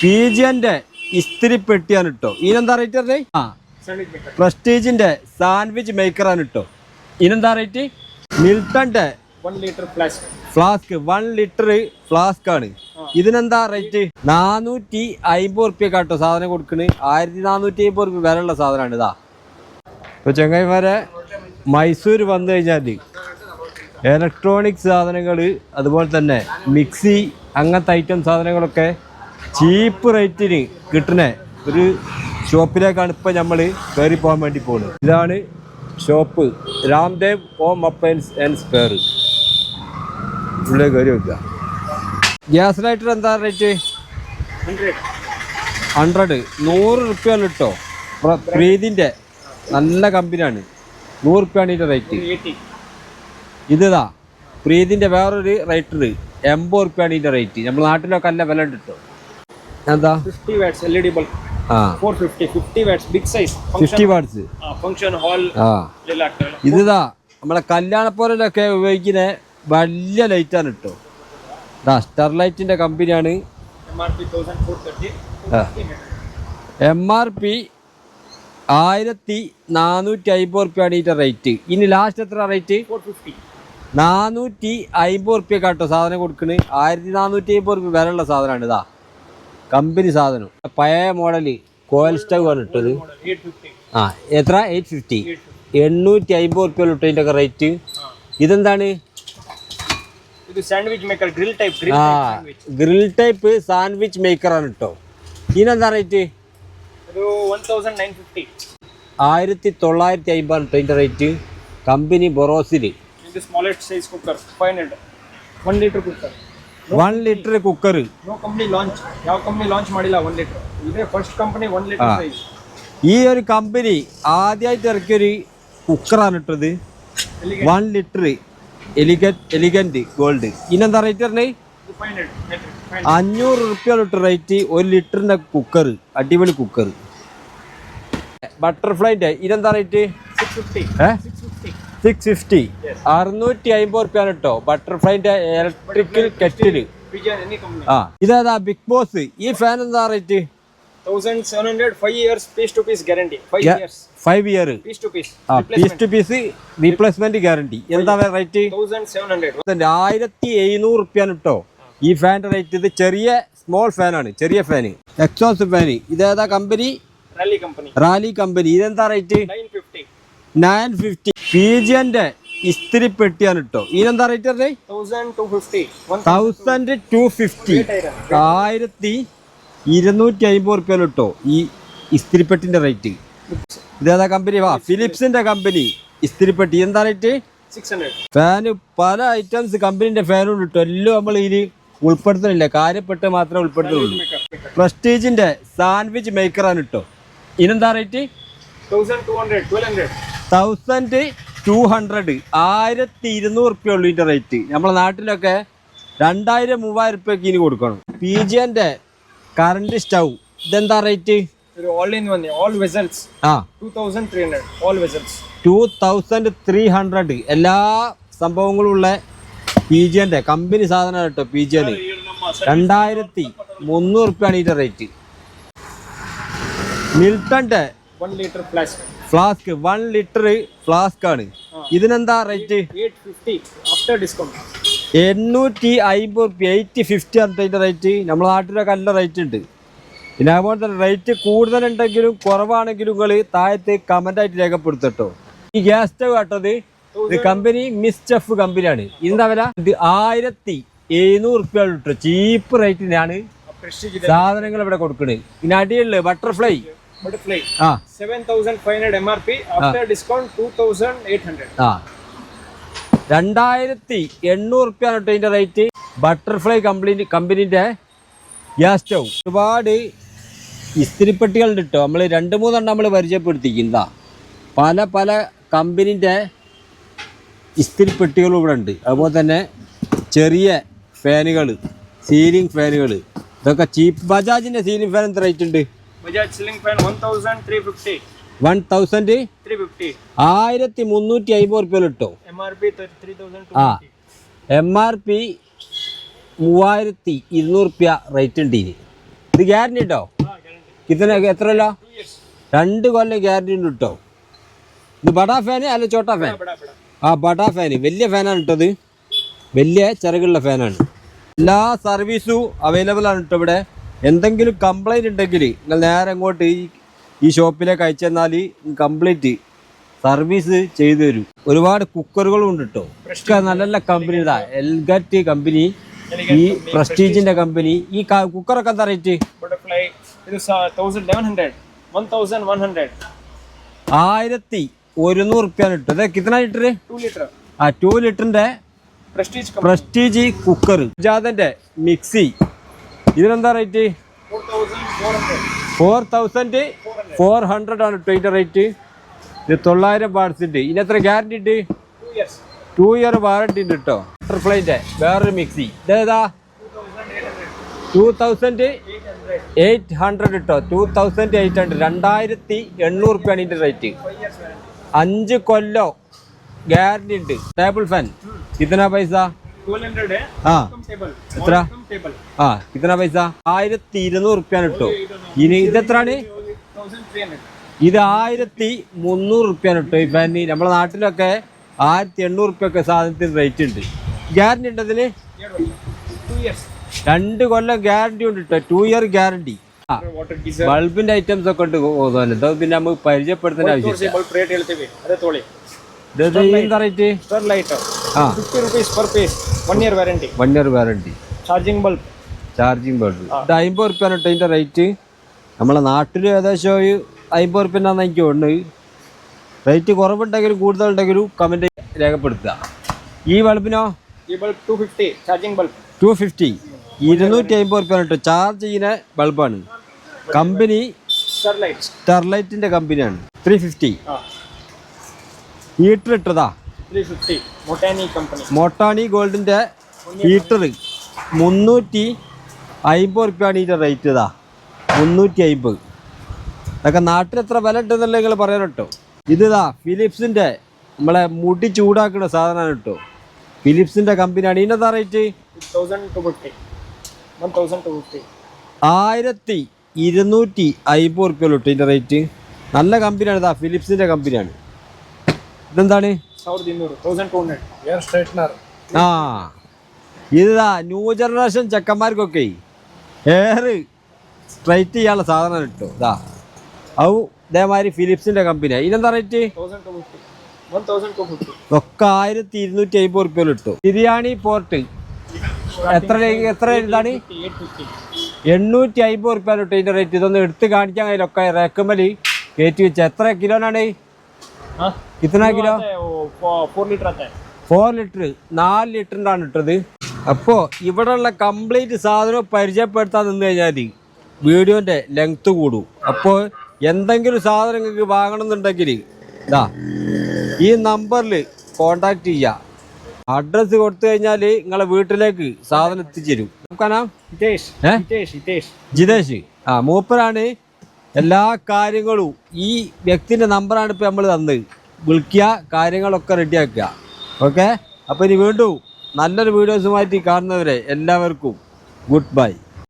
P ഇസ്തിരി പെട്ടിയാണ് കേട്ടോ ഇതിനെന്താ റേറ്റ് പറഞ്ഞേ? ആ. പ്രസ്റ്റീജിന്റെ സാൻഡ്വിച്ച് മേക്കറാണ് കേട്ടോ ഇതിനെന്താ റേറ്റ് മിൽട്ടന്റെ. ഫ്ലാസ്ക് വൺ ലിറ്റർ ഫ്ലാസ്ക് ആണ്. ഇതിനെന്താ റേറ്റ് നാനൂറ്റി അമ്പത് റുപ്യ കേട്ടോ സാധനം കൊടുക്കണ്. ആയിരത്തി നാനൂറ്റി അമ്പത് റുപ്യ വിലയുള്ള സാധനമാണ് ഇതാ. ഇപ്പൊ ചെങ്ങായിമാരെ മൈസൂർ വന്നു കഴിഞ്ഞാൽ ഇലക്ട്രോണിക് സാധനങ്ങൾ അതുപോലെ തന്നെ മിക്സി അങ്ങനത്തെ ഐറ്റം സാധനങ്ങളൊക്കെ ചീപ്പ് റേറ്റിന് കിട്ടുന്ന ഒരു ഷോപ്പിലേക്കാണ് ഇപ്പം നമ്മൾ കയറി പോകാൻ വേണ്ടി പോകുന്നത്. ഇതാണ് shop. Ramdev home appliances and spare. ഉള്ളിൽ കയറി വെക്കുക. ഗ്യാസ് ലൈറ്റർ എന്താ റേറ്റ്. ഹൺഡ്രഡ്. നൂറ് റുപ്യ കിട്ടോ. പ്രീതിന്റെ നല്ല കമ്പനിയാണ് നൂറ് റുപ്യാണ് ഇതിന്റെ റേറ്റ്. ഇതാ പ്രീതിന്റെ വേറൊരു റേറ്റർ എൺപത് റുപ്യാണ് ഇതിന്റെ റേറ്റ്. നമ്മൾ നാട്ടിലൊക്കെ നല്ല വില ഉണ്ട് കേട്ടോ. എന്താ. Fifty watts watts function hall. ആ. Lilac. ഇതാ നമ്മളെ കല്യാണപ്പോരൊക്കെ ഉപയോഗിക്കുന്ന വലിയ ലൈറ്റാണ് കേട്ടോ ഇതാ സ്റ്റെർലൈറ്റിന്റെ കമ്പനിയാണ്. എം ആർ പി ആയിരത്തി നാനൂറ്റി അമ്പത് റുപ്യാണ് ഇതിന്റെ റേറ്റ് ഇനി ലാസ്റ്റ് എത്ര റേറ്റ്. നാനൂറ്റി അമ്പത് റുപ്യ കേട്ടോ സാധനം കൊടുക്കണ്. ആയിരത്തി നാനൂറ്റി അമ്പത് റുപ്യ വിലയുള്ള സാധനമാണ് ഇതാ. കമ്പനി സാധനം. പഴയ മോഡൽ കോയൽ കോയിൽ സ്റ്റവാണ് ഇട്ടത്. ആ എത്ര? Eight fifty. എണ്ണൂറ്റി അമ്പത് റുപ്യ ഇട്ടതിന്റെ ഒക്കെ റേറ്റ് ഇതെന്താണ്? ആ ഗ്രിൽ ടൈപ്പ് സാൻഡ്വിച്ച് മേക്കർ ആണ് കേട്ടോ ഇതിനെന്താ റേറ്റ് ആയിരത്തി തൊള്ളായിരത്തി അമ്പതാണ് കേട്ടോ ഇതിന്റെ rate company Borosil smallest size cooker five hundred one litre cooker One litre cooker one litre cooker no company launch ಯಾವ ಕಂಪ್ನಿ ಲಾಂಚ್ ಮಾಡಿಲ್ಲ ಒನ್ ಲೀಟರ್ ಇದೇ first company one litre Ah. Size ഈ ഒരു കമ്പനി ആദ്യമായിട്ട് ഇറക്കിയൊരു കുക്കറാണ് ഇട്ടത് ಎಲ್ಲಿಗೆ one litre elegant elegant gold ഇനെന്താ rate പറഞ്ഞേ ಇದು ಫೈವ್ ಹಂಡ್ರೆಡ್ ಫೈವ್ അഞ്ഞൂറ് റുപ്യ ഇട്ട് റേറ്റ് ഒരു ലിറ്ററിന്റെ കുക്കർ അടിപൊളി കുക്കർ ബട്ടർഫ്ലൈന്റെ ഇതെന്താ റേറ്റ് ಸಿಕ್ಸ್ സിക്സ് ഫിഫ്റ്റി. അറുന്നൂറ്റി അമ്പത് റുപ്യാണ് കേട്ടോ ബട്ടർഫ്ലൈന്റെ ഇലക്ട്രിക്കൽ കെറ്റിൽ ആ ഇതാ ബിഗ് ബോസ് ഈ ഫാൻ എന്താ rate year piece piece guarantee rate ഈ റേറ്റ് ഇത് ചെറിയ സ്മോൾ ഫാനാണ് ചെറിയ ഫാന് എക്സോസ് ഫാന് ഇതേതാ കമ്പനി റാലി കമ്പനി ഇതെന്താ റേറ്റ് നയൻ ഫിഫ്റ്റി. പി ജിന്റെ ഇസ്തിരി പെട്ടിയാണ് കേട്ടോ ഇതിനെന്താ റേറ്റ് പറഞ്ഞേ? തൗസൻഡ് ടു ഫിഫ്റ്റി ആയിരത്തി ഇരുന്നൂറ്റി അമ്പത് റുപ്യാണ് കേട്ടോ ഈ ഇസ്തിരിപ്പെട്ടിന്റെ റേറ്റ് ഇതേതാ കമ്പനി വാ ഫിലിപ്സിന്റെ കമ്പനി ഇസ്തിരിപ്പെട്ടി എന്താ റേറ്റ് ഫാന് പല ഐറ്റംസ് കമ്പനിന്റെ ഫാനുണ്ട് കിട്ടും എല്ലാം നമ്മൾ ഇതിൽ ഉൾപ്പെടുത്തുന്നില്ല. കാര്യപ്പെട്ട് മാത്രമേ ഉൾപ്പെടുത്തുന്നുള്ളൂ. പ്രസ്റ്റീജിന്റെ സാൻഡ്വിച്ച് മേക്കറാണ് കേട്ടോ ഇനെന്താ rate thousand two hundred twelve hundred thousand two hundred ആയിരത്തി ഇരുന്നൂറ് റുപ്യ ഉള്ളൂ ഇതിന്റെ റേറ്റ് നമ്മളെ നാട്ടിലൊക്കെ രണ്ടായിരം മൂവായിരം റുപ്യക്ക് ഇനി കൊടുക്കണം. പി ജി എന്റെ കറണ്ട് സ്റ്റൗ ഇതെന്താ rate two thousand three hundred എല്ലാ സംഭവങ്ങളും ഉള്ള പി ജി എന്റെ കമ്പനി സാധനം കേട്ടോ പി ജി എൻ രണ്ടായിരത്തി മുന്നൂറ് റുപ്യാണ് ഇതിന്റെ rate മിൽട്ടന്റെ one litre flask flask one litre flask ആണ്. ഇതിനെന്താ റേറ്റ് ആഫ്റ്റർ ഡിസ്കൗണ്ട് എണ്ണൂറ്റി അമ്പത് റുപ്യ എയ്റ്റി ഫിഫ്റ്റി അതിന്റെ റേറ്റ് നമ്മുടെ നാട്ടിലൊക്കെ നല്ല റേറ്റ് ഉണ്ട്. പിന്നെ അതുപോലെ തന്നെ റേറ്റ് കൂടുതലുണ്ടെങ്കിലും കുറവാണെങ്കിലും നിങ്ങൾ താഴത്ത് കമന്റായിട്ട് രേഖപ്പെടുത്തട്ടോ. ഈ ഗ്യാസ് സ്റ്റവ് കേട്ടത് കമ്പനി മിസ്റ്റഫ് കമ്പനിയാണ് ഇതിന്റെ വില? ഇത് ആയിരത്തി എഴുന്നൂറ് റുപ്യ കിട്ടും ചീപ്പ് റേറ്റിനാണ് സാധനങ്ങൾ ഇവിടെ കൊടുക്കുന്നത് പിന്നെ അടിയുള്ളത് butterfly butterfly. Ah. 7500 MRP. After ah. discount, 2800. Ah. രണ്ടായിരത്തി എണ്ണൂറ് റുപ്യാണ് കേട്ടോ ഇതിന്റെ റേറ്റ് ബട്ടർഫ്ലൈ കമ്പനി കമ്പനീന്റെ ഗ്യാസ് സ്റ്റൗ ഒരുപാട് ഇസ്തിരിപ്പെട്ടികളുണ്ട് കേട്ടോ നമ്മൾ രണ്ട് മൂന്നെണ്ണം നമ്മൾ പരിചയപ്പെടുത്തിക്കുന്നതാ പല പല കമ്പനീന്റെ ഇസ്തിരിപ്പെട്ടികളും ഇവിടെ ഉണ്ട് അതുപോലെ തന്നെ ചെറിയ ഫാനുകൾ സീലിംഗ് ഫാനുകൾ ഇതൊക്കെ ചീപ്പ് ബജാജിന്റെ സീലിംഗ് ഫാൻ എന്ത് റേറ്റ് ഉണ്ട് Bajaj ceiling fan one thousand three fifty one thousand three fifty ആയിരത്തി മുന്നൂറ്റി അമ്പത് റുപ്യ കിട്ടും M R P three thousand ആ. എം ആർ പി മൂവായിരത്തി ഇരുന്നൂറ് റുപ്യ റേറ്റ് ഉണ്ട്? ഇനി ഇത് ഗ്യാരണ്ടി. ഉണ്ടോ ഇതിന് എത്ര അല്ല രണ്ട് കൊല്ലം ഗ്യാരണ്ടി ഉണ്ട് കിട്ടോ ഇത് ബടാ ഫാന് അല്ല ചോട്ടാ ഫാൻ ആ ബടാ ഫാന്. വലിയ ഫാനാണ് കേട്ടത് വലിയ ചിറകുള്ള ഫാനാണ്. എല്ലാ സർവീസും അവൈലബിൾ ആണ് കിട്ടോ ഇവിടെ. എന്തെങ്കിലും കംപ്ലൈന്റ് ഉണ്ടെങ്കിൽ നിങ്ങൾ നേരെ അങ്ങോട്ട് ഈ ഈ ഷോപ്പിലേക്ക് അയച്ചു തന്നാൽ കംപ്ലീറ്റ് സർവീസ് ചെയ്തു തരും. ഒരുപാട് കുക്കറുകളും ഉണ്ട് കേട്ടോ നല്ല നല്ല കമ്പനി ഇതാ എൽഗറ്റ് കമ്പനി ഈ പ്രസ്റ്റീജിന്റെ കമ്പനി ഈ കുക്കറൊക്കെ എന്താ റേറ്റ് butterfly it is 1100 1100 ആയിരത്തി ഒരുന്നൂറ് റുപ്യാണ് ഇട്ടു അതെ കിത്തന ലിറ്റർ ആ ടു ലിറ്ററിന്റെ പ്രസ്റ്റീജ് കുക്കർ ജാതന്റെ മിക്സി ഇതിനെന്താ rate 4400 four thousand four hundred ആണ് ഇതിന്റെ റേറ്റ് ഇത് തൊള്ളായിരം പാർട്സ് ഉണ്ട് ഇതിന് എത്ര ഗ്യാരണ്ടി ഉണ്ട് 2 years ടു ഇയർ വാറണ്ടി ഉണ്ട് കേട്ടോ ബട്ടർഫ്ലൈന്റെ വേറൊരു മിക്സി ഇതേതാ 2800 ടൂ തൗസൻഡ് 800 എയ്റ്റ് ഹൺഡ്രഡ് കേട്ടോ ടു തൗസൻഡ് എയ്റ്റ് ഹൺഡ്രഡ് രണ്ടായിരത്തി എണ്ണൂറ് റുപ്യാണ് ഇതിന്റെ റേറ്റ് 5 years അഞ്ച് കൊല്ലോ ഗ്യാരണ്ടി ഉണ്ട് ടേബിൾ ഫാൻ ഇതിനാ പൈസ? എത്ര? ആ ഇത്ര പൈസ? ആയിരത്തി ഇരുന്നൂറ് റുപ്യാണ് കിട്ടോ ഇനി ഇതെത്രാണ്? ഇത് ആയിരത്തി മുന്നൂറ് റുപ്യാണ് കിട്ടോ ഈ ഫാനിന് നമ്മുടെ നാട്ടിലൊക്കെ ആയിരത്തി എണ്ണൂറ് റുപ്യൊക്കെ സാധനത്തിന് റേറ്റ് ഉണ്ട്. ഗ്യാരണ്ടി ഉണ്ട് അതിന് രണ്ട് കൊല്ലം ഗ്യാരണ്ടി ഉണ്ട് കേട്ടോ ടു ഇയർ ഗ്യാരണ്ടി ബൾബിന്റെ ഐറ്റംസ് ഒക്കെ ഉണ്ട് തോന്നുന്നു പിന്നെ നമുക്ക് പരിചയപ്പെടുത്തേണ്ട ആവശ്യം rate fifty rupees per piece one year warranty one year warranty charging bulb charging bulb ഇത് അമ്പത് റുപ്യാണ് കേട്ടോ ഇതിന്റെ റേറ്റ് നമ്മളെ നാട്ടിൽ ഏകദേശം ഒരു അമ്പത് റുപ്യനാണെന്ന് എനിക്ക് ഉണ്ട് റേറ്റ് കുറവുണ്ടെങ്കിലും കൂടുതലുണ്ടെങ്കിലും കമന്റ് രേഖപ്പെടുത്തുക. ഈ ബൾബിനോ ഈ bulb two fifty charging bulb two fifty ഇരുന്നൂറ്റി അമ്പത് റുപ്യ കേട്ടോ ചാർജ് ചെയ്യുന്ന ബൾബാണ് കമ്പനി സ്റ്റെർലൈറ്റിന്റെ കമ്പനിയാണ് ത്രീ ഫിഫ്റ്റി ഹീറ്റർ ഇട്ടതാ. മൊട്ടാനി ഗോൾഡിന്റെ ഹീറ്റർ മുന്നൂറ്റി അയിമ്പത് റുപ്യാണ് ഇതിന്റെ റേറ്റ് ഇതാ. മുന്നൂറ്റി അയിമ്പത്. അതൊക്കെ നാട്ടിൽ എത്ര വില ഉണ്ടെന്നല്ലേ നിങ്ങൾ പറയാൻ കേട്ടോ ഇതാ ഫിലിപ്സിന്റെ നമ്മളെ മുടി ചൂടാക്കുന്ന സാധനമാണ് കേട്ടോ. ഫിലിപ്സിന്റെ കമ്പനിയാണ്. ഇതിനെന്താ റേറ്റ് ആയിരത്തി ഇരുന്നൂറ്റി അയിമ്പത് റുപ്യ ഇതിന്റെ റേറ്റ് നല്ല കമ്പനിയാണ് ഇതാ ഫിലിപ്സിന്റെ കമ്പനിയാണ്. ഇതെന്താണ്? ആ. ഇതാ ന്യൂ ജനറേഷൻ ചെക്കന്മാർക്കൊക്കെ എയർ സ്ട്രൈറ്റ് ചെയ്യാനുള്ള സാധനം കിട്ടും ഇതാ. ഔ ഇതേമാതിരി ഫിലിപ്സിന്റെ കമ്പനി ഇതെന്താ റേറ്റ് ഒക്കെ ആയിരത്തി ഇരുന്നൂറ്റി അമ്പത് റുപ്യ കിട്ടും ബിരിയാണി പോർട്ട്. എത്ര എത്ര ഇതാണ്? എണ്ണൂറ്റി അമ്പത് റുപ്യ കിട്ടും ഇതിന്റെ റേറ്റ് ഇതൊന്ന് എടുത്ത് കാണിക്കാൻ കഴിയില്ല ഒക്കെ റേക്കുമലി കയറ്റി വെച്ച. എത്ര കിലോനാണ്? കിട്ടുന്നത് kilo? Four litre four litre നാല് ലിറ്ററിന്റാണ് ഇട്ടത്. അപ്പോൾ ഇവിടെയുള്ള കംപ്ലീറ്റ് സാധനം പരിചയപ്പെടുത്താൻ നിന്ന് കഴിഞ്ഞാൽ വീഡിയോന്റെ ലെങ്ത്ത് കൂടും. അപ്പോൾ എന്തെങ്കിലും സാധനം നിങ്ങൾക്ക് വാങ്ങണമെന്നുണ്ടെങ്കിൽ ഇതാ ഈ നമ്പറിൽ കോണ്ടാക്ട് ചെയ്യുക അഡ്രസ്സ് കൊടുത്തു കഴിഞ്ഞാൽ നിങ്ങളെ വീട്ടിലേക്ക് സാധനം എത്തിച്ചേരും. നമുക്കാനാ ജിതേഷ്. ആ മൂപ്പരാണ് എല്ലാ കാര്യങ്ങളും ഈ വ്യക്തിന്റെ നമ്പറാണ് ഇപ്പോൾ നമ്മൾ തന്നത്. വിളിക്കുക കാര്യങ്ങളൊക്കെ റെഡിയാക്കുക. ഓക്കെ? അപ്പോൾ ഇനി വീണ്ടും നല്ലൊരു വീഡിയോസുമായിട്ട് കാണുന്നവരെ എല്ലാവർക്കും ഗുഡ് ബൈ.